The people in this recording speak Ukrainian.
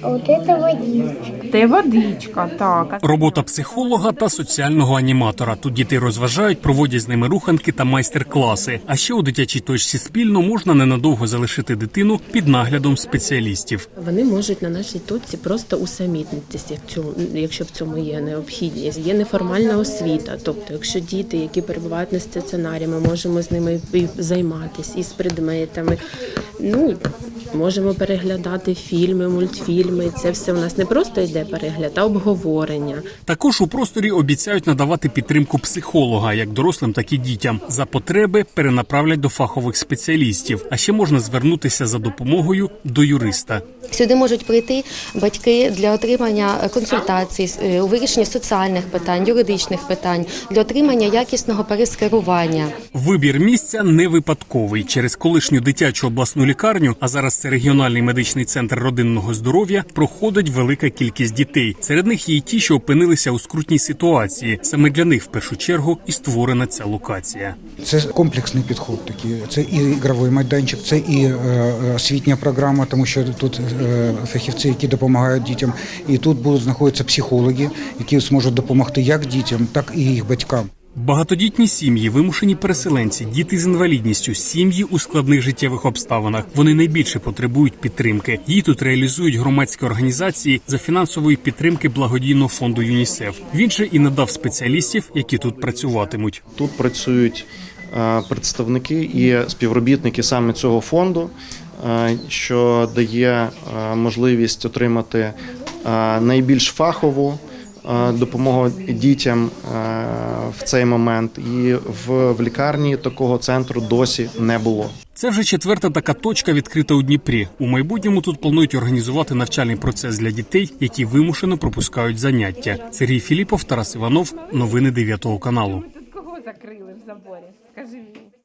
А вот это водичка. Де водичка, так. Робота психолога та соціального аніматора. Тут дітей розважають, проводять з ними руханки та майстер-класи. А ще у дитячій точці спільно можна ненадовго залишити дитину під наглядом спеціалістів. Вони можуть на нашій точці просто усамітнитися, якщо- якщо в цьому є необхідність. Є неформальна освіта. Тобто, якщо діти, які перебувають на стаціонарі, ми можемо з ними і займатися із предметами. Ну можемо переглядати фільми, мультфільми. Це все у нас не просто йде перегляд, а обговорення. Також у просторі обіцяють надавати підтримку психолога як дорослим, так і дітям. За потреби перенаправлять до фахових спеціалістів. А ще можна звернутися за допомогою до юриста. Сюди можуть прийти батьки для отримання консультацій е, у вирішенні соціальних питань, юридичних питань, для отримання якісного перескерування. Вибір місця не випадковий. Через колишню дитячу обласну лікарню, а зараз це регіональний медичний центр родинного здоров'я, проходить велика кількість дітей. Серед них є й ті, що опинилися у скрутній ситуації. Саме для них в першу чергу і створена ця локація. Це комплексний підход. Такий. Це і ігровий майданчик, це і е, е, освітня програма, тому що тут фахівці, які допомагають дітям, і тут будуть знаходитися психологи, які зможуть допомогти як дітям, так і їх батькам. Багатодітні сім'ї, вимушені переселенці, діти з інвалідністю, сім'ї у складних життєвих обставинах. Вони найбільше потребують підтримки. Її тут реалізують громадські організації за фінансової підтримки благодійного фонду ЮНІСЕФ. Він же і надав спеціалістів, які тут працюватимуть. Тут працюють е, представники і співробітники саме цього фонду, е, що дає е, можливість отримати е, найбільш фахову е, допомогу дітям е, в цей момент. І в, в лікарні такого центру досі не було. Це вже четверта така точка відкрита у Дніпрі. У майбутньому тут планують організувати навчальний процес для дітей, які вимушено пропускають заняття. Сергій Філіпов, Тарас Іванов. Новини 9 каналу. Тут кого закрили в заборі? Скажи мені.